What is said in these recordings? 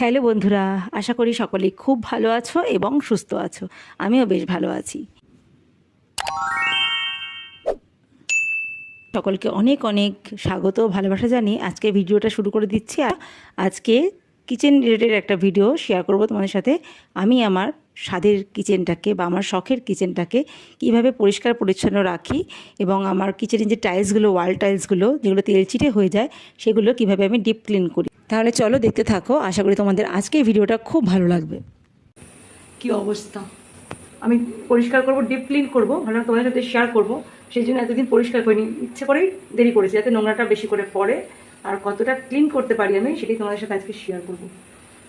Hello বন্ধুরা, আশা করি সকলেই খুব ভালো আছো এবং সুস্থ আছো। আমিও বেশ ভালো আছি। সকলকে অনেক অনেক স্বাগত ভালোবাসা জানি আজকে ভিডিওটা শুরু করে দিচ্ছি। আজকে কিচেন রিলেটেড একটা ভিডিও শেয়ার করব তোমাদের সাথে। আমি আমার স্বাদের কিচেনটাকে বা আমার শখের কিচেনটাকে কীভাবে পরিষ্কার পরিচ্ছন্ন রাখি এবং আমার কিচেনের যে টাইলসগুলো, ওয়াল টাইলসগুলো, যেগুলো তেল তেলচিটে হয়ে যায়, সেগুলো কীভাবে আমি ডিপ ক্লিন করি। তাহলে চলো দেখতে থাকো, আশা করি তোমাদের আজকে ভিডিওটা খুব ভালো লাগবে। কি অবস্থা? আমি পরিষ্কার করব, ডিপ ক্লিন করব, ভালো তোমাদের সাথে শেয়ার করব সেই জন্য এতদিন পরিষ্কার করিনি। ইচ্ছে করেই দেরি করেছি, যাতে নোংরাটা বেশি করে পড়ে, আর কতটা ক্লিন করতে পারি আমি, সেটাই তোমাদের সাথে আজকে শেয়ার করব।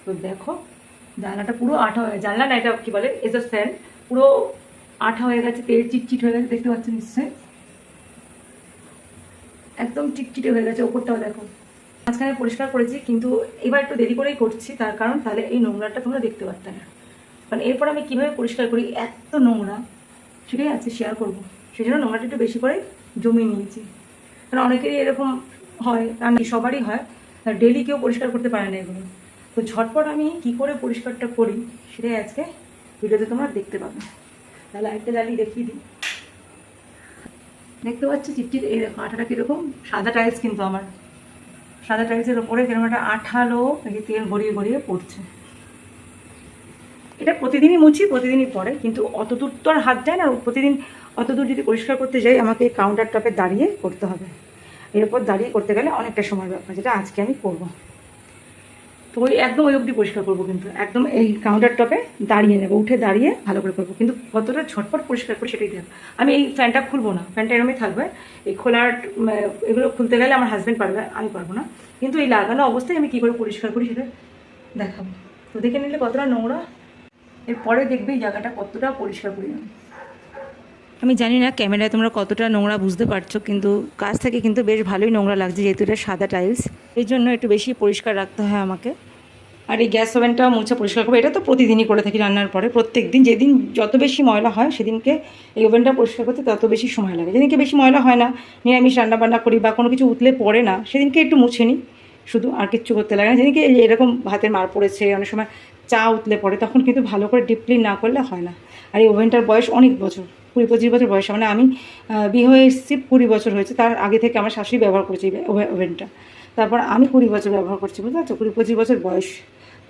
তো দেখো জানলাটা পুরো আঠা হয়ে জানলা না, এটা কী বলে? এজাস ফ্যান। পুরো আঠা হয়ে গেছে, তেল চিটচিট হয়ে গেছে, দেখতে পাচ্ছেন নিশ্চয়ই? একদম চিটচিটে হয়ে গেছে, ওপরটাও দেখো। মাঝখানে পরিষ্কার করেছি, কিন্তু এবার একটু দেরি করেই করছি, তার কারণ তাহলে এই নোংরাটা তোমরা দেখতে পারতে না। কারণ এরপর আমি কীভাবে পরিষ্কার করি? এত নোংরা, সেটাই আছে শেয়ার করব। সেই জন্য নোংরাটা একটু বেশি করে জমিয়ে নিয়েছি। কারণ অনেকেরই এরকম হয় আমি সবারই হয়। ডেলি কেউ পরিষ্কার করতে পারে না এগুলো। তো ঝটপট আমি কি করে পরিষ্কারটা করি সেটাই আজকে ভিডিওতে তোমরা দেখতে পাবে। তাহলে আরেকটা জ্বালিয়ে দেখিয়ে দিই। দেখতে পাচ্ছি চিটচিট এই দেখো আঠাটা কীরকম? সাদা টাইলস কিন্তু আমার। সাদা টাইলসের ওপরে কীরকম একটা আঠালো যে তেল গড়িয়ে গড়িয়ে পড়ছে। এটা প্রতিদিনই মুছি, প্রতিদিনই পরে, কিন্তু অত দূর তো আর হাত যায় না। প্রতিদিন অত দূর যদি পরিষ্কার করতে যাই, আমাকে এই কাউন্টার টপে দাঁড়িয়ে করতে হবে। এর উপর দাঁড়িয়ে করতে গেলে অনেকটা সময় ব্যাপার, যেটা আজকে আমি করব। তো ওই একদম ওই অবধি পরিষ্কার করব কিন্তু। একদম এই কাউন্টার টপে দাঁড়িয়ে নেব, উঠে দাঁড়িয়ে ভালো করে করব। কিন্তু কতটা ঝটপট পরিষ্কার করে সেটাই দেখ। আমি এই ফ্যানটা খুলবো না। ফ্যানটা এরমই থাকবে। এই খোলার এগুলো খুলতে গেলে আমার হাজব্যান্ড পারবে, আমি পারব না। কিন্তু এই লাগানো অবস্থায় আমি কী করে পরিষ্কার করি সেটা দেখাবো। তো দেখে নিলে কতটা নোংরা। এরপরে দেখবে এই জায়গাটা কতটা পরিষ্কার করি আমি। আমি জানি না ক্যামেরায় তোমরা কতটা নোংরা বুঝতে পারছ, কিন্তু কাছ থেকে কিন্তু বেশ ভালোই নোংরা লাগছে যেহেতু এটা সাদা টাইলস এই জন্য একটু বেশি পরিষ্কার রাখতে হয় আমাকে। আর এই গ্যাস ওভেনটাও মুছে পরিষ্কার করব। এটা তো প্রতিদিনই করে থাকি রান্নার পরে। প্রত্যেক দিন যেদিন যত বেশি ময়লা হয়, সেদিনকে এই ওভেনটা পরিষ্কার করতে তত বেশি সময় লাগে। যেদিনকে বেশি ময়লা হয় না, নিরামিষ রান্না বান্না করি বা কোনো কিছু উতলে পড়ে না, সেদিনকে একটু মুছে নিই। শুধু আর কিচ্ছু করতে লাগে না। যেদিনকে এরকম ভাতের মার পড়েছে, অনেক সময় চা উতলে পড়ে, তখন কিন্তু ভালো করে ডিপ ক্লিন না করলে হয় না। আর এই ওভেনটার বয়স অনেক বছর। কুড়ি পঁচিশ বছর বয়স। মানে আমি বিয়ে হয়ে এসেছি, কুড়ি বছর হয়েছে। তার আগে থেকে আমার শাশুড়ি ব্যবহার করেছে ওভেনটা। তারপর আমি কুড়ি বছর ব্যবহার করছি, বুঝতে পারছ? কুড়ি পঁচিশ বছর বয়স।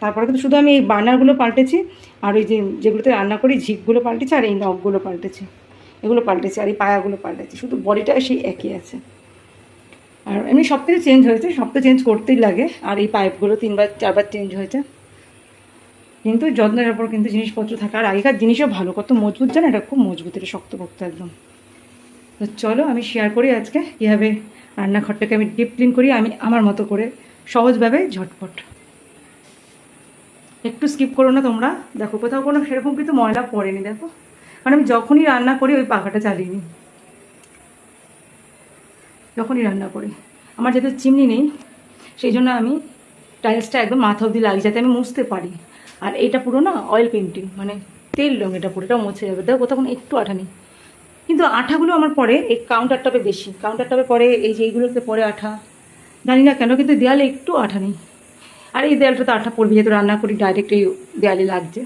তারপরে কিন্তু শুধু আমি এই বার্নারগুলো পাল্টেছি, আর ওই যে যেগুলোতে রান্না করি, ঝিকগুলো পাল্টেছি, আর এই নখগুলো পাল্টেছি। এগুলো পাল্টেছি, আর এই পায়াগুলো পাল্টেছি। শুধু বডিটা সেই একই আছে। আর এমনি সব কিছু চেঞ্জ হয়েছে, সব তো চেঞ্জ করতেই লাগে। আর এই পাইপগুলো তিনবার, চারবার চেঞ্জ হয়েছে। কিন্তু যত্নের ওপর কিন্তু জিনিসপত্র থাকে। আর আগেকার জিনিসও ভালো, কত মজবুত জানো? এটা খুব মজবুত, এটা শক্তপোক্ত একদম। তো চলো, আমি শেয়ার করি আজকে কীভাবে রান্নাঘরটাকে আমি ডিপ ক্লিন করি, আমি আমার মতো করে সহজভাবে ঝটপট। একটু স্কিপ করো না তোমরা। দেখো, কোথাও কোনো সেরকম কিন্তু ময়লা পড়েনি, দেখো। কারণ আমি যখনই রান্না করি, ওই পাখাটা চালিয়ে নিই। যখনই রান্না করি। আমার যেহেতু চিমনি নেই, সেই জন্য আমি টাইলসটা একদম মাথা অবধি লাগি যাতে আমি মুছতে পারি। আর এটা পুরো না অয়েল পেন্টিং মানে তেল রঙ এটা পুরো, এটা মুছে যাবে। দেখো কোথাও একটু আঠা নেই। কিন্তু আঠাগুলো আমার পরে, এই কাউন্টার টপে বেশি। কাউন্টার টপে পরে এই যে এইগুলোতে পরে আঠা। জানি না কেন, কিন্তু দেয়ালে একটু আঠা নেই। আর এই দেয়ালটা তো আঠা পড়বে যেহেতু রান্না করি ডাইরেক্ট এই দেয়ালে লাগছে।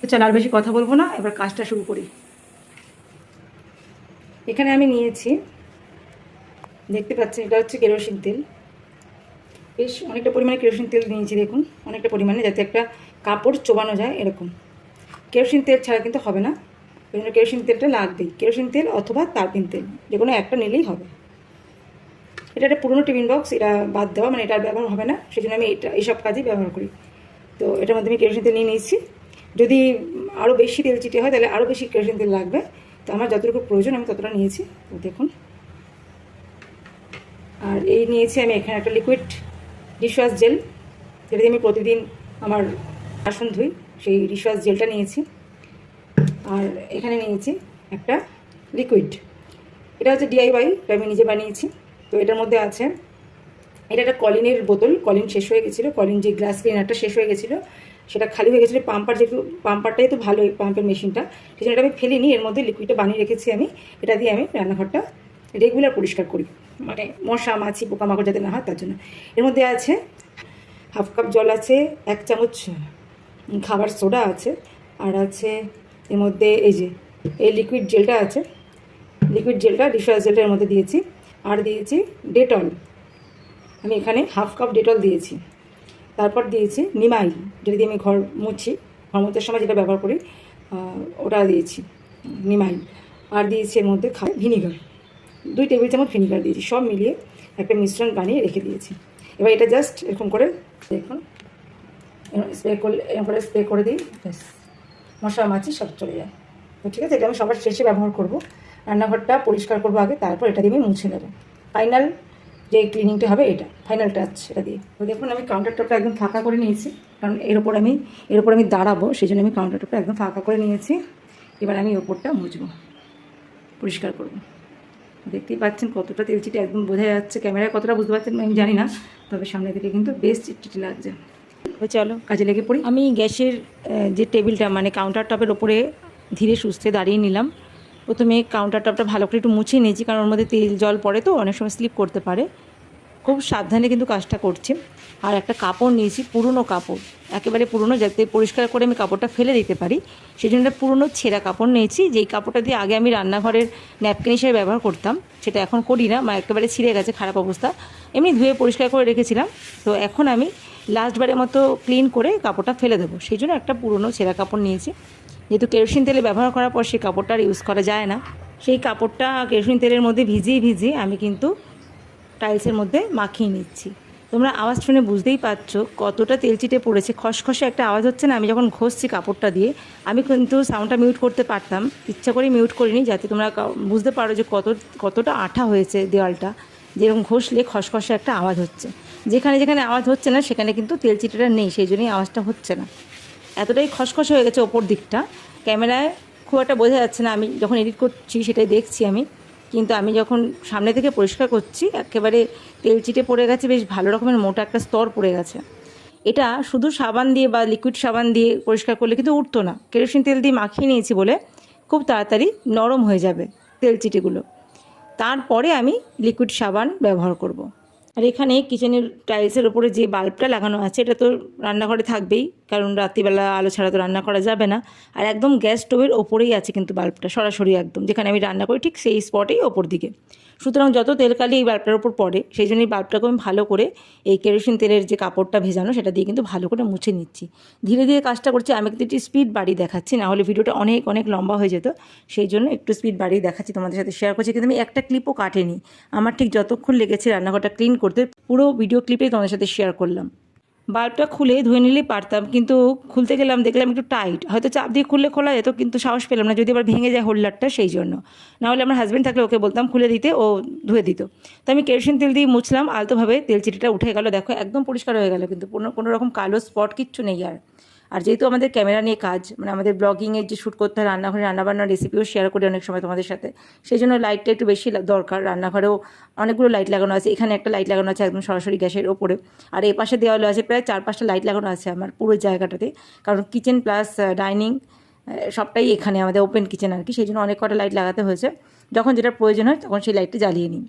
তো চল, আর বেশি কথা বলব না, এবার কাজটা শুরু করি। এখানে আমি নিয়েছি, দেখতে পাচ্ছেন, এটা হচ্ছে কেরোসিন তেল। বেশ, অনেকটা পরিমাণে কেরোসিন তেল নিয়েছি, দেখুন। অনেকটা পরিমাণে, যাতে একটা কাপড় চোবানো যায় এরকম। কেরোসিন তেল ছাড়া কিন্তু হবে না। ওই জন্য কেরোসিন তেলটা লাগবেই। কেরোসিন তেল অথবা তারপিন তেল যে কোনো একটা নিলেই হবে। এটা একটা পুরোনো টিফিন বক্স, এটা বাদ দেওয়া মানে এটার ব্যবহার হবে না। সেই জন্য আমি এটা, এইসব কাজেই ব্যবহার করি। তো এটার মধ্যে আমি কেরোসিন তেল নিয়ে নিয়েছি। যদি আরও বেশি তেল চিটে হয়, তাহলে আরও বেশি কেরোসিন তেল লাগবে। তো আমার যতটুকু প্রয়োজন, আমি ততটা নিয়েছি। দেখুন। আর এই নিয়েছি আমি এখানে একটা লিকুইড ডিশওয়াশ জেল যেটা দিয়ে আমি প্রতিদিন আমার বাসন ধুই, সেই ডিশওয়াশ জেলটা নিয়েছি। আর এখানে নিয়েছি একটা লিকুইড এটা হচ্ছে ডিআইওয়াই আমি নিজে বানিয়েছি। তো এটার মধ্যে আছে, এটা একটা কলিনের বোতল, কলিন শেষ হয়ে গেছিল, কলিন যে গ্লাস ক্লিনারটা শেষ হয়ে গেছিল, সেটা খালি হয়ে গেছিল পাম্পার যেহেতু পাম্পারটাই তো ভালো পাম্পের মেশিনটা সেই জন্য এটা আমি ফেলিনি, এর মধ্যে লিকুইডটা বানিয়ে রেখেছি আমি। এটা দিয়ে আমি রান্নাঘরটা রেগুলার পরিষ্কার করি। মানে মশা, মাছি, পোকামাকড় যাতে না হয়, তার জন্য। এর মধ্যে আছে হাফ কাপ জল আছে, এক চামচ খাবার সোডা আছে, আর আছে এর মধ্যে এই যে, এই লিকুইড জেলটা আছে লিকুইড জেলটা ডিশওয়াশ জেলটা এর মধ্যে দিয়েছি, আর দিয়েছি ডেটল আমি এখানে হাফ কাপ ডেটল দিয়েছি। তারপর দিয়েছি নিমাইল যেটা দিয়ে আমি ঘর মুছি, ঘর মোছার সময় যেটা ব্যবহার করি ওটা দিয়েছি নিমাইল আর দিয়েছি এর মধ্যে খা ভিনিগার দুই টেবিল চামচ ভিনিগার দিয়েছি, সব মিলিয়ে একটা মিশ্রণ বানিয়ে রেখে দিয়েছি। এবার এটা জাস্ট এরকম করে দেখুন। স্প্রে করলে এরকম করে স্প্রে করে দিই। ব্যাস। মশলা মাছি সব চলে যায়। তো ঠিক আছে এটা আমি সবার শেষে ব্যবহার করব। রান্নাঘরটা পরিষ্কার করব আগে তারপর এটা দিয়ে আমি মুছে নেব। ফাইনাল যে ক্লিনিংটা হবে এটা ফাইনাল টাচ এটা দিয়ে। তো দেখুন আমি কাউন্টার টপটা একদম ফাঁকা করে নিয়েছি কারণ এর ওপর আমি এর ওপর আমি দাঁড়াবো সেই জন্য আমি কাউন্টার টপটা একদম ফাঁকা করে নিয়েছি। এবার আমি ওপরটা মুছবো পরিষ্কার করব। দেখতেই পাচ্ছেন কতটা তেলচিটে একদম বোঝা যাচ্ছে ক্যামেরায় কতটা বুঝতে পারছেন আমি জানি না তবে সামনে থেকে কিন্তু বেশ চিটচিটি লাগছে। তো চলো। কাজে লেগে পড়ি? আমি গ্যাসের যে টেবিলটা মানে কাউন্টার টপের ওপরে ধীরে সুস্থে দাঁড়িয়ে নিলাম। প্রথমে কাউন্টার টপটা ভালো করে একটু মুছে নিয়েছি কারণ ওর মধ্যে তেল জল পড়ে তো অনেক সময় স্লিপ করতে পারে। খুব সাবধানে কিন্তু কাজটা করছি। আর একটা কাপড় নিয়েছি পুরনো কাপড়। একেবারে পুরনো যাতে পরিষ্কার করে আমি কাপড়টা ফেলে দিতে পারি। সেই জন্য একটা পুরনো ছেঁড়া কাপড় নিয়েছি যেই কাপড়টা দিয়ে আগে আমি রান্নাঘরের ন্যাপকিন হিসেবে ব্যবহার করতাম সেটা এখন করি না মা একেবারে ছিঁড়ে গেছে খারাপ অবস্থা। এমনি ধুয়ে পরিষ্কার করে রেখেছিলাম। তো এখন আমি লাস্টবারের মতো ক্লিন করে কাপড়টা ফেলে দেবো। সেই জন্য একটা পুরনো ছেঁড়া কাপড় নিয়েছি। যেহেতু কেরোসিন তেলে ব্যবহার করার পর সেই কাপড়টা আর ইউজ করা যায় না। সেই কাপড়টা কেরোসিন তেলের মধ্যে ভিজিয়ে ভিজিয়ে আমি কিন্তু টাইলসের মধ্যে মাখিয়ে নিচ্ছি। তোমরা আওয়াজ শুনে বুঝতেই পারছ কতটা তেলচিটে পড়েছে। খসখসে একটা আওয়াজ হচ্ছে না, আমি যখন ঘষছি কাপড়টা দিয়ে, আমি কিন্তু সাউন্ডটা মিউট করতে পারতাম। ইচ্ছা করে মিউট করিনি যাতে তোমরা বুঝতে পারো যে কত, কতটা আঠা হয়েছে দেওয়ালটা যেরকম ঘষলে খসখসে একটা আওয়াজ হচ্ছে। যেখানে যেখানে আওয়াজ হচ্ছে না, সেখানে কিন্তু তেলচিটেটা নেই, সেই জন্যই আওয়াজটা হচ্ছে না। এতটাই খসখসে হয়ে গেছে ওপর দিকটা। ক্যামেরায় খুব একটা বোঝা যাচ্ছে না, আমি যখন এডিট করছি সেটাই দেখছি আমি। কিন্তু আমি যখন সামনে থেকে পরিষ্কার করছি, একেবারে তেল চিটে পড়ে গেছে, বেশ ভালো রকমের মোটা একটা স্তর পড়ে গেছে। এটা শুধু সাবান দিয়ে বা লিকুইড সাবান দিয়ে পরিষ্কার করলে কিন্তু উঠতো না। কেরোসিন তেল দিয়ে মাখিয়ে নিয়েছি বলে খুব তাড়াতাড়ি নরম হয়ে যাবে তেল চিটেগুলো। তারপরে আমি লিকুইড সাবান ব্যবহার করব। আর এখানে কিচেনের টাইলসের ওপরে যে বাল্বটা লাগানো আছে, এটা তো রান্নাঘরে থাকবেই, কারণ রাত্রিবেলা আলো ছাড়া তো রান্না করা যাবে না। আর একদম গ্যাস স্টোভের ওপরেই আছে কিন্তু বাল্বটা, সরাসরি একদম, যেখানে আমি রান্না করি ঠিক সেই স্পটেই ওপর দিকে। সুতরাং যত তেলকালি এই বাল্বটার ওপর পড়ে, সেই জন্য এই বাল্বটাকে আমি ভালো করে এই কেরোসিন তেলের যে কাপড়টা ভেজানো, সেটা দিয়ে কিন্তু ভালো করে মুছে নিচ্ছি। ধীরে ধীরে কাজটা করছি, আমি কিন্তু একটু স্পিড বাড়িয়ে দেখাচ্ছি, না হলে ভিডিওটা অনেক অনেক লম্বা হয়ে যেত, সেই জন্য একটু স্পিড বাড়িয়ে দেখাচ্ছি তোমাদের সাথে শেয়ার করছি, কিন্তু আমি একটা ক্লিপও কাটেনি। আমার ঠিক যতক্ষণ লেগেছে রান্নাঘরটা ক্লিন করতে পুরো ভিডিও ক্লিপে তোমাদের সাথে শেয়ার করলাম। বাল্বটা খুলে ধুয়ে নিলেই পারতাম, কিন্তু খুলতে গেলাম, দেখলাম একটু টাইট হয়তো চাপ দিয়ে খুললে খোলা যেত, কিন্তু সাহস পেলাম না, যদি আবার ভেঙে যায় হোল্ডারটা সেই জন্য। নাহলে আমার হাজব্যান্ড থাকলে ওকে বলতাম, খুলে দিতে, ও ধুয়ে দিত। তো আমি কেরোসিন তেল দিয়ে মুছলাম, আলতোভাবে তেল চিটিটা উঠে গেল। দেখো, একদম পরিষ্কার হয়ে গেল, কিন্তু কোনো কোনো রকম কালো স্পট কিচ্ছু নেই আর। আর যেহেতু আমাদের ক্যামেরা নিয়ে কাজ মানে আমাদের ব্লগিংয়ের যে শ্যুট করতে হয়, রান্নাঘরে রান্নাবান্নার রেসিপিও শেয়ার করি অনেক সময় তোমাদের সাথে। সেই জন্য লাইটটা একটু বেশি দরকার। রান্নাঘরেও অনেকগুলো লাইট লাগানো আছে। এখানে একটা লাইট লাগানো আছে একদম সরাসরি গ্যাসের ওপরে। আর এই পাশে দেওয়ালে আছে প্রায় চার পাঁচটা লাইট লাগানো আছে আমার পুরো জায়গাটাতে। কারণ কিচেন প্লাস ডাইনিং সবটাই এখানে আমাদের ওপেন কিচেন আর কি। সেই জন্য অনেক কটা লাইট লাগাতে হয়েছে। যখন যেটা প্রয়োজন হয়, তখন সেই লাইটটা জ্বালিয়ে নিই।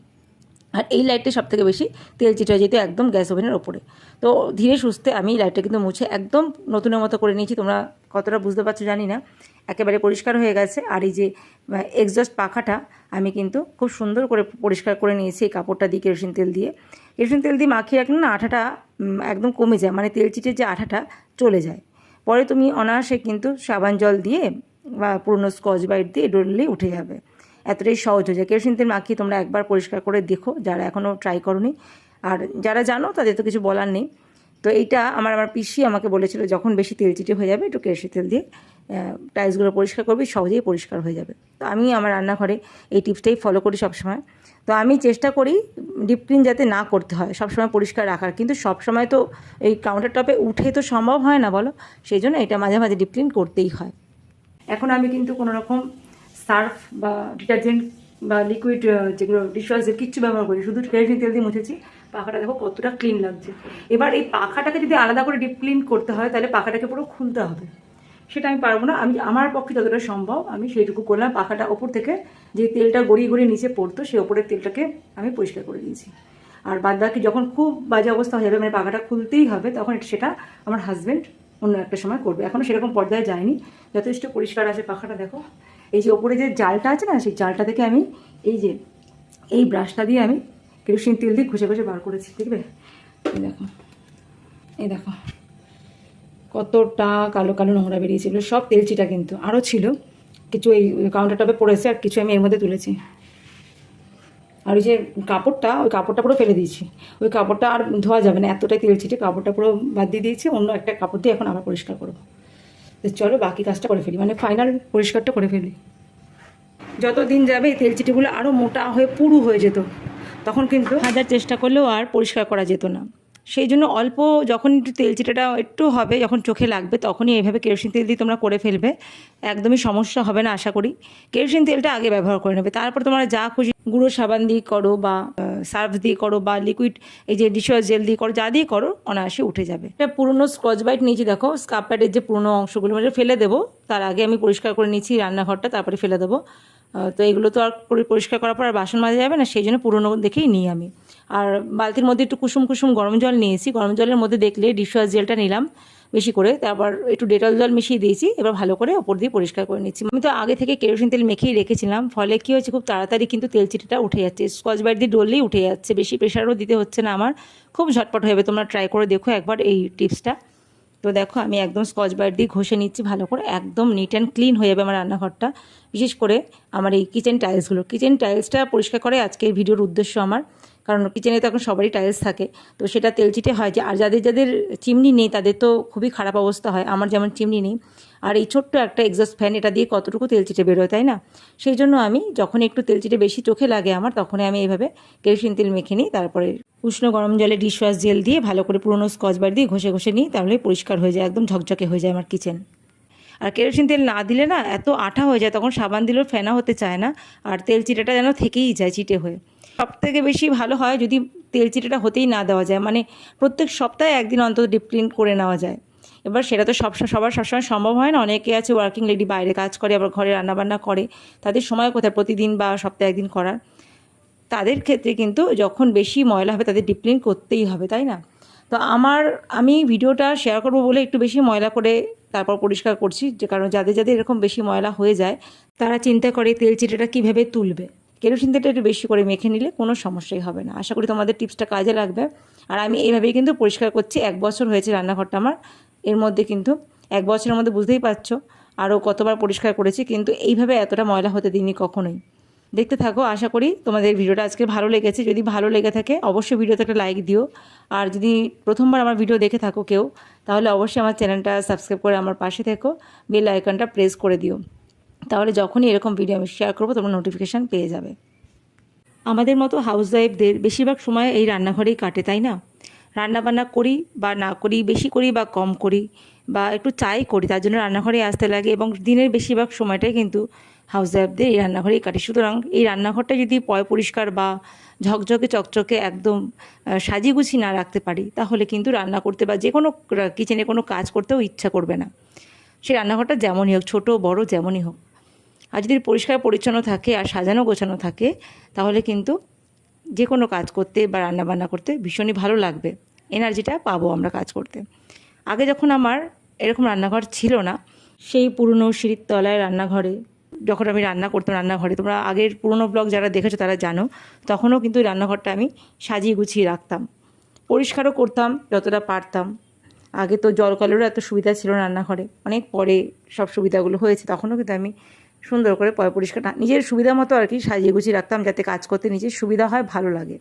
আর এই লাইটটা সব থেকে বেশি তেল চিটা যেত একদম গ্যাস ওভেনের ওপরে। তো ধীরে সুস্থে আমি এই লাইটটা কিন্তু মুছে একদম নতুনের মতো করে নিয়েছি, তোমরা কতটা বুঝতে পারছ জানি না। একেবারে পরিষ্কার হয়ে গেছে আর এই যে এক্সজস্ট পাখাটা আমি কিন্তু খুব সুন্দর করে পরিষ্কার করে নিয়েছি এই কাপড়টা দিয়ে কেরোসিন তেল দিয়ে। কেরোসিন তেল দিয়ে মাখিয়ে রাখলে না আঠাটা একদম কমে যায় মানে তেল চিটের যে আঠাটা চলে যায়। পরে তুমি অনায়াসে কিন্তু সাবান জল দিয়ে বা পুরনো স্কচ বাইট দিয়ে ডললেই উঠে যাবে। এতটাই সহজ হয়ে যায়। কেরোসিন তেল মাখিয়ে তোমরা একবার পরিষ্কার করে দেখো, যারা এখনও ট্রাই করনি। আর যারা জানো, তাদের তো কিছু বলার নেই। তো এইটা আমার আমার পিসি আমাকে বলেছিল, যখন বেশি তেল চিটে হয়ে যাবে, একটু কেরোসিন তেল দিয়ে টাইলসগুলো পরিষ্কার করবি, সহজেই পরিষ্কার হয়ে যাবে। তো আমি আমার রান্নাঘরে এই টিপসটাই ফলো করি সবসময়। তো আমি চেষ্টা করি ডিপ ক্লিন যাতে না করতে হয়, সবসময় পরিষ্কার রাখার। কিন্তু সবসময় তো এই কাউন্টার টপে উঠে তো সম্ভব হয় না বলো? সেই জন্য এটা মাঝে মাঝে ডিপ ক্লিন করতেই হয়। এখন আমি কিন্তু কোনো রকম সার্ফ বা ডিটারজেন্ট বা লিকুইড যেগুলো ডিশওয়াশের কিচ্ছু ব্যবহার করি, শুধু কেরোসিন তেল দিয়ে মুছেছি। পাখাটা দেখো কতটা ক্লিন লাগছে। এবার এই পাখাটাকে যদি আলাদা করে ডিপ ক্লিন করতে হয়, তাহলে পাখাটাকে পুরো খুলতে হবে। সেটা আমি পারব না। আমি আমার পক্ষে যতটা সম্ভব আমি সেইটুকু করলাম। পাখাটা ওপর থেকে যে তেলটা গড়িয়ে গড়িয়ে নিচে পড়তো সেই ওপরের তেলটাকে আমি পরিষ্কার করে দিয়েছি। আর বাদ বাকি যখন খুব বাজে অবস্থা হয়ে যাবে মানে পাখাটা খুলতেই হবে, তখন সেটা আমার হাজব্যান্ড অন্য একটা সময় করবে। এখনও সেরকম পর্যায়ে যায়নি। যথেষ্ট পরিষ্কার আছে পাখাটা, দেখো। এই যে ওপরে যে জালটা আছে না, সেই জালটা থেকে আমি এই যে, এই ব্রাশটা দিয়ে আমি কেরোসিন তেল দিয়ে ঘষে ঘষে বার করেছি, দেখবে? এই দেখো এই দেখো। কতটা কালো কালো নোংরা বেরিয়েছিল, সব তেলচিটা কিন্তু, আরও ছিল। কিছু এই কাউন্টার টপে পড়েছে আর কিছু আমি এর মধ্যে তুলেছি। আর ওই যে কাপড়টা, ওই কাপড়টা পুরো ফেলে দিয়েছি। ওই কাপড়টা আর ধোয়া যাবে না, এতটাই তেল ছিটে কাপড়টা পুরো বাদ দিয়ে দিয়েছি, অন্য একটা কাপড় দিয়ে এখন আবার পরিষ্কার করব। চলো বাকি কাজটা করে ফেলি মানে ফাইনাল পরিষ্কারটা করে ফেলি। যত দিন যাবে এই তেল চিটিগুলো আরও মোটা হয়ে পুরু হয়ে যেত, তখন কিন্তু হাজার চেষ্টা করলেও আর পরিষ্কার করা যেত না। সেই জন্য অল্প যখন একটু তেল চিটাটা একটু হবে, যখন চোখে লাগবে, তখনই এইভাবে কেরোসিন তেল দিয়ে তোমরা করে ফেলবে। একদমই সমস্যা হবে না, আশা করি। কেরোসিন তেলটা আগে ব্যবহার করে নেবে। তারপর তোমরা যা খুশি গুঁড়ো সাবান দিয়ে করো বা সার্ফ দিয়ে করো বা লিকুইড এই যে ডিশওয়াশ জেল দিয়ে করো, যা দিয়ে করো, অনায়াসে উঠে যাবে। এটা পুরনো স্কচ বাইট নিয়েছি, দেখো স্কাপ প্যাডের যে পুরনো অংশগুলো মানে ফেলে দেবো, তার আগে আমি পরিষ্কার করে নিয়েছি রান্নাঘরটা, তারপরে ফেলে দেবো। তো এগুলো তো আর পরিষ্কার করার পর আর বাসন মাজা যাবে না, সেই জন্য পুরনো দেখেই নিই আমি। আর বালতির মধ্যে একটু কুসুম কুসুম গরম জল নিয়েছি, গরম জলের মধ্যে দেখলে ডিশওয়াশ জেলটা নিলাম। বেশি করে তারপর একটু ডেটল জল মিশিয়ে দিয়েছি, এবার ভালো করে ওপর দিয়ে পরিষ্কার করে নিচ্ছি। আমি তো আগে থেকে কেরোসিন তেল মেখেই রেখেছিলাম, ফলে কী হয়েছে খুব তাড়াতাড়ি কিন্তু তেল চিটিটা উঠে যাচ্ছে। স্কচ বাইট দিয়ে ডললেই উঠে যাচ্ছে, বেশি প্রেশারও দিতে হচ্ছে না আমার। খুব ঝটপট হয়ে যাবে, তোমরা ট্রাই করে দেখো একবার এই টিপসটা। তো দেখো, আমি একদম স্কচ ব্রাইট দিয়ে ঘষে নিচ্ছি ভালো করে, একদম নিট অ্যান্ড ক্লিন হয়ে যাবে আমার রান্নাঘরটা। বিশেষ করে আমার এই কিচেন টাইলসগুলো কিচেন টাইলসটা পরিষ্কার করে আজকের ভিডিওর উদ্দেশ্য আমার। কারণ কিচেনে তো এখন সবারই টাইলস থাকে। তো সেটা তেলচিটে হয় যে, আর যাদের যাদের চিমনি নেই, তাদের তো খুবই খারাপ অবস্থা হয়। আমার যেমন চিমনি নেই। আর এই ছোট্ট একটা এক্সস্ট ফ্যান এটা দিয়ে কতটুকু তেলচিটে বেরোয়, তাই না? সেই জন্য আমি যখন একটু তেলচিটে বেশি চোখে লাগে আমার, তখনই আমি এইভাবে কেরোসিন তেল মেখে নিই। তারপরে উষ্ণ গরম জলে ডিশওয়াশ জেল দিয়ে ভালো করে পুরনো স্কচ বার দিয়ে ঘষে ঘষে নিই। তাহলে পরিষ্কার হয়ে যায়, একদম ঝকঝকে হয়ে যায় আমার কিচেন আর কেরোসিন তেল না দিলে না এত আঠা হয়ে যায়, তখন সাবান দিলেও ফেনা হতে চায় না, আর তেল চিটাটা যেন থেকেই যায় চিটে হয়ে। সব থেকে বেশি ভালো হয় যদি তেল চিটাটা হতেই না দেওয়া যায় মানে প্রত্যেক সপ্তাহে একদিন অন্তত ডিপ ক্লিন করে নেওয়া যায়। এবার সেটা তো সব, সবার সবসময় সম্ভব হয় না, অনেকে আছে ওয়ার্কিং লেডি বাইরে কাজ করে, আবার ঘরে রান্নাবান্না করে, তাদের সময় কোথায় প্রতিদিন বা সপ্তাহে একদিন করার। তাদের ক্ষেত্রে কিন্তু যখন বেশি ময়লা হবে, তাদের ডিপ ক্লিন করতেই হবে, তাই না? তো আমার, আমি ভিডিওটা শেয়ার করব বলে একটু বেশি ময়লা করে তারপর পরিষ্কার করছি, যে কারণ যাদের যাদের এরকম বেশি ময়লা হয়ে যায়, তারা চিন্তা করে তেল চিটেটা কীভাবে তুলবে। কেরোসিন তেলটা একটু বেশি করে মেখে নিলে কোনো সমস্যাই হবে না। আশা করি তোমাদের টিপসটা কাজে লাগবে। আর আমি এইভাবেই কিন্তু পরিষ্কার করছি, এক বছর হয়েছে রান্নাঘরটা আমার, এর মধ্যে কিন্তু এক বছরের মধ্যে বুঝতেই পারছ আরও কতবার পরিষ্কার করেছি, কিন্তু এইভাবে এতটা ময়লা হতে দিইনি কখনোই। দেখতে থাকো, আশা করি তোমাদের ভিডিওটা আজকে ভালো লেগেছে। যদি ভালো লেগে থাকে, অবশ্যই ভিডিওতে একটা লাইক দিও। আর যদি প্রথমবার আমার ভিডিও দেখে থাকো কেউ, তাহলে অবশ্যই আমার চ্যানেলটা সাবস্ক্রাইব করে আমার পাশে থেকো বেল আইকনটা প্রেস করে দিও। তাহলে যখনই এরকম ভিডিও আমি শেয়ার করব, তোমরা নোটিফিকেশান পেয়ে যাবে। আমাদের মতো হাউস ওয়াইফদের বেশিরভাগ সময় এই রান্নাঘরেই কাটে, তাই না? রান্না বান্না করি বা না করি, বেশি করি বা কম করি, বা একটু চাই করি, তার জন্য রান্নাঘরে আসতে লাগে এবং দিনের বেশিরভাগ সময়টাই কিন্তু হাউস ওয়াইফদের এই রান্নাঘরেই কাটে সুতরাং এই রান্নাঘরটা যদি পয় পরিষ্কার বা ঝকঝকে, চকচকে একদম সাজিয়ে গুছিয়ে না রাখতে পারি, তাহলে কিন্তু রান্না করতে বা যে কোনো কিচেনে কোনো কাজ করতেও ইচ্ছা করবে না। সেই রান্নাঘরটা যেমনই হোক, ছোটো, বড়, যেমনই হোক। আর যদি পরিষ্কার, পরিচ্ছন্ন থাকে আর সাজানো, গোছানো থাকে, তাহলে কিন্তু যে কোনো কাজ করতে বা রান্না বান্না করতে ভীষণই ভালো লাগবে। এনার্জিটা পাবো আমরা কাজ করতে। আগে যখন আমার এরকম রান্নাঘর ছিল না, সেই পুরনো সিঁড়ির তলায় রান্নাঘরে যখন আমি রান্না করতাম রান্নাঘরে, তোমরা আগের পুরনো ব্লগ যারা দেখেছ তারা জানো, তখনও কিন্তু রান্নাঘরটা আমি সাজিয়ে গুছিয়ে রাখতাম। পরিষ্কারও করতাম, যতটা পারতাম। আগে তো জল কলেরও এত সুবিধা ছিল রান্নাঘরে, অনেক পরে সব সুবিধাগুলো হয়েছে, তখনও কিন্তু আমি সুন্দর করে পরিষ্কার নিজের সুবিধা মতো আর কি সাজিয়ে গুছিয়ে রাখতাম, যাতে কাজ করতে নিজের সুবিধা হয়, ভালো লাগে।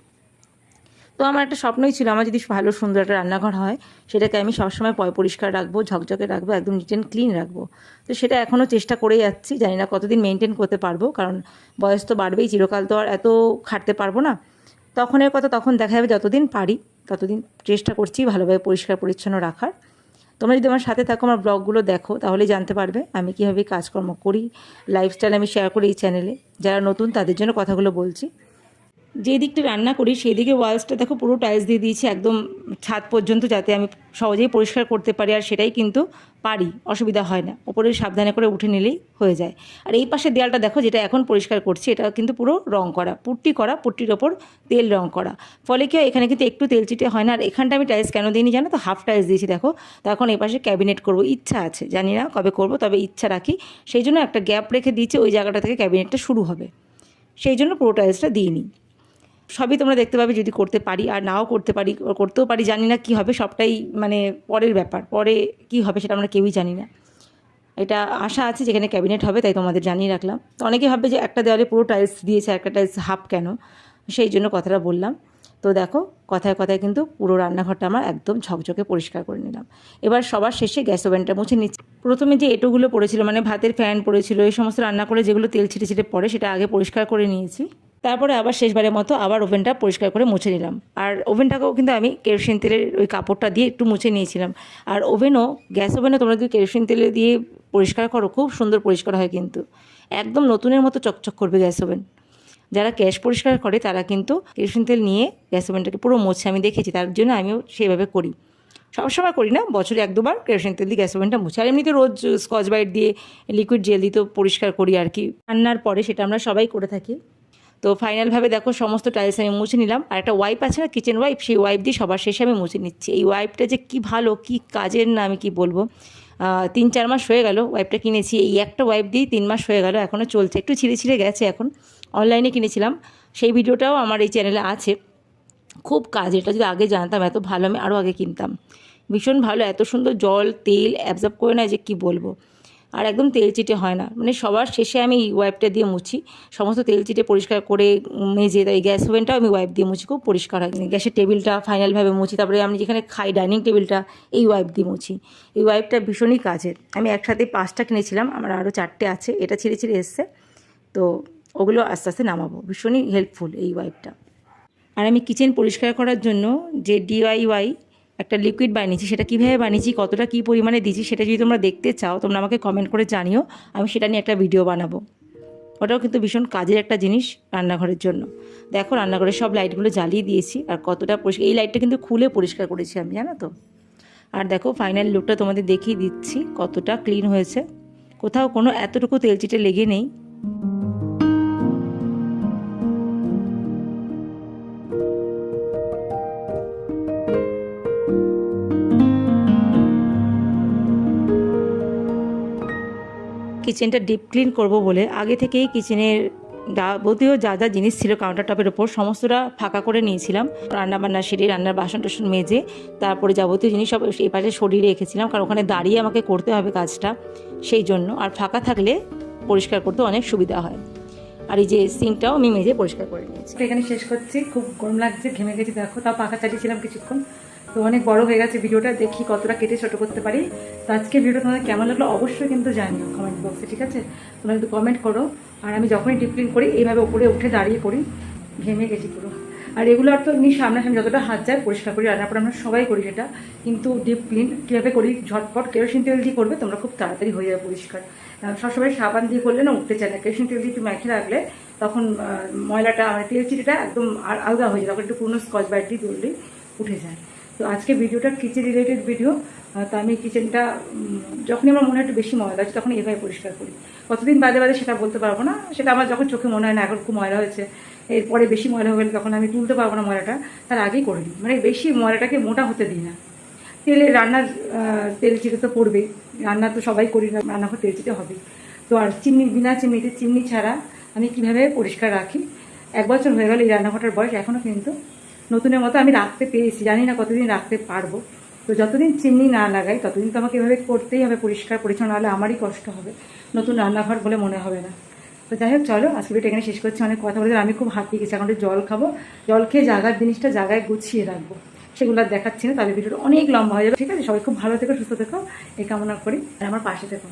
তো আমার একটা স্বপ্নই ছিল, আমার যদি ভালো সুন্দর একটা রান্নাঘর হয়, সেটাকে আমি সবসময় পয় পরিষ্কার রাখব, ঝকঝকে রাখব, একদম নিট অ্যান্ড ক্লিন রাখব। তো সেটা এখনও চেষ্টা করে যাচ্ছি, জানি না কতদিন মেনটেন করতে পারব, কারণ বয়স তো বাড়বেই, চিরকাল তো আর এত খাটতে পারব না। তখনের কথা তখন দেখা যাবে, যতদিন পারি, ততদিন চেষ্টা করছি ভালোভাবে পরিষ্কার পরিচ্ছন্ন রাখার। তোমরা যদি আমার সাথে থাকো, আমার ব্লগগুলো দেখো, তাহলে জানতে পারবে আমি কীভাবে কাজকর্ম করি লাইফস্টাইল আমি শেয়ার করি এই চ্যানেলে যারা নতুন, তাদের জন্য কথাগুলো বলছি। যে দিকটা রান্না করি সেই দিকে ওয়ালসটা দেখো পুরো টাইলস দিয়ে দিয়েছি, একদম ছাদ পর্যন্ত যাতে আমি সহজেই পরিষ্কার করতে পারি, আর সেটাই কিন্তু পারি, অসুবিধা হয় না। ওপরে সাবধানে করে উঠে নিলেই হয়ে যায়। আর এই পাশে দেয়ালটা দেখো, যেটা এখন পরিষ্কার করছি, এটা কিন্তু পুরো রং করা, পুট্টি করা, পুট্টির ওপর তেল রং করা। ফলে কি এখানে কিন্তু একটু তেল চিটে হয় না, আর এখানটা আমি টাইলস কেন দিইনি জানো তো? হাফ টাইলস দিয়েছি দেখো। তো এখন এই পাশে ক্যাবিনেট করব, ইচ্ছা আছে, জানি না কবে করব, তবে ইচ্ছা রাখি। সেই জন্য একটা গ্যাপ রেখে দিয়েছি, ওই জায়গাটা থেকে ক্যাবিনেটটা শুরু হবে। সেই জন্য পুরো টাইলসটা দিইনি। সবই তোমরা দেখতে পাবে যদি করতে পারি, আর নাও করতে পারি করতেও পারি, জানি না কি হবে, সবটাই মানে পরের ব্যাপার, পরে কি হবে সেটা আমরা কেউই জানি না। এটা আশা আছে যেখানে ক্যাবিনেট হবে, তাই তোমাদের জানিয়ে রাখলাম। তো অনেকে ভাববে যে একটা দেওয়ালে পুরো টাইলস দিয়েছে, একটা টাইলস হাফ কেন? সেই জন্য কথাটা বললাম। তো দেখো, কথায় কথায় কিন্তু পুরো রান্নাঘরটা আমার একদম ঝকঝকে পরিষ্কার করে নিলাম। এবার সবার শেষে গ্যাস ওভেনটা মুছে নিচ্ছি। প্রথমে যে এটোগুলো পড়েছিল মানে ভাতের ফ্যান পড়েছিল, এই সমস্ত রান্না করে যেগুলো তেল ছিটে ছিটে পড়ে, সেটা আগে পরিষ্কার করে নিয়েছি। তারপরে আবার শেষবারের মতো আবার ওভেনটা পরিষ্কার করে মুছে নিলাম। আর ওভেনটাকেও কিন্তু আমি কেরোসিন তেলের ওই কাপড়টা দিয়ে একটু মুছে নিয়েছিলাম। আর ওভেনও, গ্যাস ওভেনও তোমরা যদি কেরোসিন তেলে দিয়ে পরিষ্কার করো, খুব সুন্দর পরিষ্কার হয় কিন্তু। একদম নতুনের মতো চকচক করবে গ্যাস ওভেন। যারা গ্যাস পরিষ্কার করে, তারা কিন্তু কেরোসিন তেল নিয়ে গ্যাস ওভেনটাকে পুরো মোছে। আমি দেখেছি, তার জন্য আমিও সেভাবে করি। সবসময় করি না, বছরে এক দুবার কেরোসিন তেল দিয়ে গ্যাস ওভেনটা মুছে। আর এমনিতে রোজ স্কচ ব্রাইট দিয়ে লিকুইড জেল দিয়ে তো পরিষ্কার করি আর কি। রান্নার পরে সেটা আমরা সবাই করে থাকি। তো ফাইনালভাবে দেখো সমস্ত টাইলস আমি মুছে নিলাম। আর একটা ওয়াইপ আছে না কিচেন ওয়াইপ সেই ওয়াইপ দিয়ে সবার শেষে আমি মুছে নিচ্ছি। এই ওয়াইপটা যে কি ভালো, কি কাজের না আমি কি বলব? তিন চার মাস হয়ে গেল ওয়াইপটা কিনেছি। এই একটা ওয়াইপ দিয়েই তিন মাস হয়ে গেল এখনও চলছে। একটু ছিঁড়ে ছিঁড়ে গেছে এখন। অনলাইনে কিনেছিলাম। সেই ভিডিওটাও আমার এই চ্যানেলে আছে। খুব কাজ, এটা যদি আগে জানতাম, এত ভালো আমি আরও আগে কিনতাম। ভীষণ ভালো, এত সুন্দর জল, তেল অ্যাবজর্ব করে না যে কি বলব? আর একদম তেল চিটে হয় না। মানে সবার শেষে আমি এই ওয়াইপটা দিয়ে মুছি। সমস্ত তেল চিটে পরিষ্কার করে মেজে তাই গ্যাস ওভেনটাও আমি ওয়াইপ দিয়ে মুছি, খুব পরিষ্কার হয়। গ্যাসের টেবিলটা ফাইনালভাবে মুছি। তারপরে আমি যেখানে খাই ডাইনিং টেবিলটা এই ওয়াইপ দিয়ে মুছি। এই ওয়াইপটা ভীষণই কাজের। আমি একসাথে পাঁচটা কিনেছিলাম। আমার আরও চারটে আছে। এটা ছিঁড়ে ছিঁড়ে এসছে। তো ওগুলো আস্তে আস্তে নামাবো। ভীষণই হেল্পফুল এই ওয়াইপটা আর আমি কিচেন পরিষ্কার করার জন্য যে ডিআইওয়াই একটা লিকুইড বানিয়েছি, সেটা কীভাবে বানিয়েছি, কতটা কী পরিমাণে দিয়েছি, সেটা যদি তোমরা দেখতে চাও, তোমরা আমাকে কমেন্ট করে জানিও, আমি সেটা নিয়ে একটা ভিডিও বানাবো। ওটাও কিন্তু ভীষণ কাজের একটা জিনিস রান্নাঘরের জন্য। দেখো, রান্নাঘরের সব লাইটগুলো জ্বালিয়ে দিয়েছি, আর কতটা পরিষ্কার, এই লাইটটা কিন্তু খুলে পরিষ্কার করেছি আমি, জানো তো? আর দেখো ফাইনাল লুকটা তোমাদের দেখিয়ে দিচ্ছি, কতটা ক্লিন হয়েছে। কোথাও কোনো এতটুকু তেলচিটে লেগে নেই। কিচেনটা ডিপ ক্লিন করব বলে আগে থেকেই কিচেনের যাবতীয় যা যা জিনিস ছিল কাউন্টার টপের ওপর সমস্তটা ফাঁকা করে নিয়েছিলাম। রান্না বান্না সেরে রান্নার বাসন টাসন মেজে তারপরে যাবতীয় জিনিস সব এই পাশে সরিয়ে রেখেছিলাম কারণ ওখানে দাঁড়িয়ে আমাকে করতে হবে কাজটা সেই জন্য। আর ফাঁকা থাকলে পরিষ্কার করতে অনেক সুবিধা হয়। আর এই যে সিঙ্কটাও আমি মেজে পরিষ্কার করে নিয়েছি। এখানে শেষ করছি। খুব গরম লাগছে, ঘেমে গেছি, দেখো। তাও পাখা চালিয়েছিলাম কিছুক্ষণ। তো অনেক বড় হয়ে গেছে ভিডিওটা, দেখি কতটা কেটে ছোটো করতে পারি। তো আজকে ভিডিও তোমাদের কেমন লাগল অবশ্যই কিন্তু জানিও কমেন্ট বক্সে ঠিক আছে? তোমরা কিন্তু কমেন্ট করো। আর আমি যখনই ডিপ ক্লিন করি, এইভাবে উপরে উঠে দাঁড়িয়ে করি ঘেমে গেছি পুরো। আর এগুলো আর তো এমনি সামনাসামনি যতটা হাত যায় পরিষ্কার করি, রান্নার পর আমরা সবাই করি সেটা কিন্তু ডিপ ক্লিন কীভাবে করি, ঝটপট কেরোসিন তেল দিয়ে করবে, তোমরা খুব তাড়াতাড়ি হয়ে যাবে পরিষ্কার। সবসময় সাবান দিয়ে করলে না উঠতে চায় না। কেরোসিন তেল দিয়ে একটু মেখে রাখলে তখন ময়লাটা মানে তেল চিটিটা একদম আলগা হয়ে যায়, তখন একটু পুরনো স্কচ বাইট দিয়ে উঠে যায়। তো আজকে ভিডিওটা কিচেন রিলেটেড ভিডিও তো আমি কিচেনটা যখনই আমার মনে হয় একটু বেশি ময়লা আছে তখন এভাবে পরিষ্কার করি। কতদিন বাদে বাদে সেটা বলতে পারব না, সেটা আমার যখন চোখে মনে হয় না, এখন খুব ময়লা হয়েছে, এরপরে বেশি ময়লা হয়ে গেলে তখন আমি তুলতে পারব না ময়লাটা, তার আগেই করে দিই। মানে বেশি ময়লাটাকে মোটা হতে দিই না। তেলে রান্নার তেল চিটে তো পড়বে রান্না তো সবাই করি না রান্না করে তেল চিটে হবে তো আর চিমনি, বিনা চিমনিতে, চিমনি ছাড়া আমি কীভাবে পরিষ্কার রাখি? এক বছর হয়ে গেল এই রান্নাঘরটার বয়স এখনও কিন্তু নতুনের মতো আমি রাখতে পেরেছি, জানি না কতদিন রাখতে পারব। তো যতদিন চিমনি না লাগাই, ততদিন তো আমাকে এভাবে করতেই হবে, পরিষ্কার, পরিচ্ছন্ন, নাহলে আমারই কষ্ট হবে। নতুন রান্নাঘর বলে মনে হবে না। তো যাই হোক, চলো, আজকে ভিডিওটা এখানে শেষ করছি, অনেক কথা বলে আমি খুব হাঁপিয়ে গেছি। এখন জল খাব, জল খেয়ে জায়গার জিনিসটা জায়গায় গুছিয়ে রাখব। সেগুলো আর দেখাচ্ছি না তাহলে ভিডিওটা অনেক লম্বা হয়ে যাবে। ঠিক আছে, সবাই খুব ভালো থেকো, সুস্থ থেকো, এই কামনা করি। আর আমার পাশে থেকো।